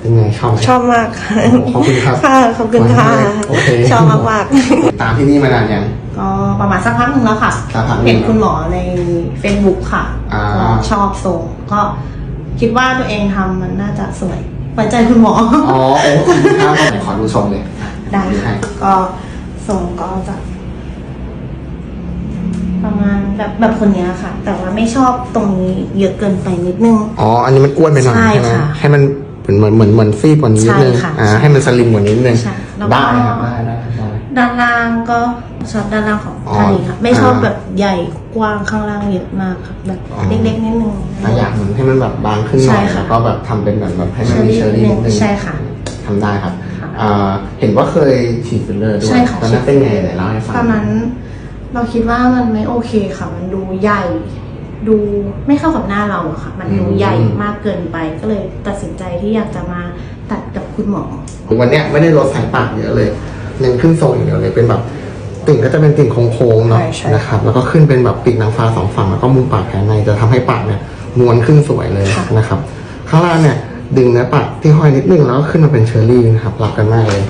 เป็นไงชอบไหมชอบมากค่ะโอ้ขอบคุณครับค่ะขอบคุณค่ะ โอเคชอบมากมากตามที่นี่มานานยังๆก็ประมาณสักพักหนึ่งแล้วค่ะ สักพักหนึ่งเห็นคุณหมอใน Facebook ค่ะอ่า ก็ชอบทรงก็คิดว่าตัวเองทำมันน่าจะสวยไว้ใจคุณหมออ๋อโอ้ขอบคุณครับไหนขอดูทรงเลยได้ให้ค่ะก็ทรงก็จะ ประมาณแบบแบบคนเนี้ยค่ะ แต่ว่าไม่ชอบตรงนี้เยอะเกินไปนิดนึง อ๋อ อันนี้มันอ้วนไปหน่อยใช่ใช่ไหมค่ะ ให้มัน เหมือนเหมือนเหมือนฟีบกว่านี้นิดนึงใช่ค่ะอ่าให้มันสลิมกว่านี้นิดนึงใช่แล้วก็ ได้ครับได้ได้ได้ ด้านล่างก็ชอบด้านล่างของอ๋อท่านี้ค่ะ ไม่ชอบอ่าแบบใหญ่กว้างข้างล่างเยอะมากค่ะแบบอ๋อ เล็กๆนิดนึงถ้าอยากเหมือนให้มันแบบบางขึ้นหน่อยใช่ค่ะแล้วก็แบบทำเป็นแบบแบบให้มันมีเชเชออรี่รี่นิดนึงใช่ค่ะทำได้ครับค่ะ อ่าเห็นว่าเคยฉีดฟิลเลอร์ด้วยใช่ค่ะตอนนั้นเป็นไงไหนเล่าให้ฟัง ตอนนั้นเราคิดว่ามันไม่โอเคค่ะ มันดูใหญ่ ดูไม่เข้ากับหน้าเราอะค่ะ มันดูใหญ่มากเกินไป ก็เลยตัดสินใจที่อยากจะมาตัดกับคุณหมอ วันเนี้ยไม่ได้ลดสายปากเยอะเลย เน้นขึ้นทรงอย่างเดียวเลยเป็นแบบติ่งก็จะเป็นติ่งโค้งๆเนาะใช่ใช่ นะครับแล้วก็ขึ้นเป็นแบบปีกนางฟ้าสองฝั่งแล้วก็มุมปากแผนในจะทำให้ปากเนี่ยม้วนขึ้นสวยเลยนะครับ ข้างล่างเนี่ยดึงเนื้อปากที่ห้อยนิดนึงแล้วก็ขึ้นมาเป็นเชอร์รี่นะครับหลับกันมากเลย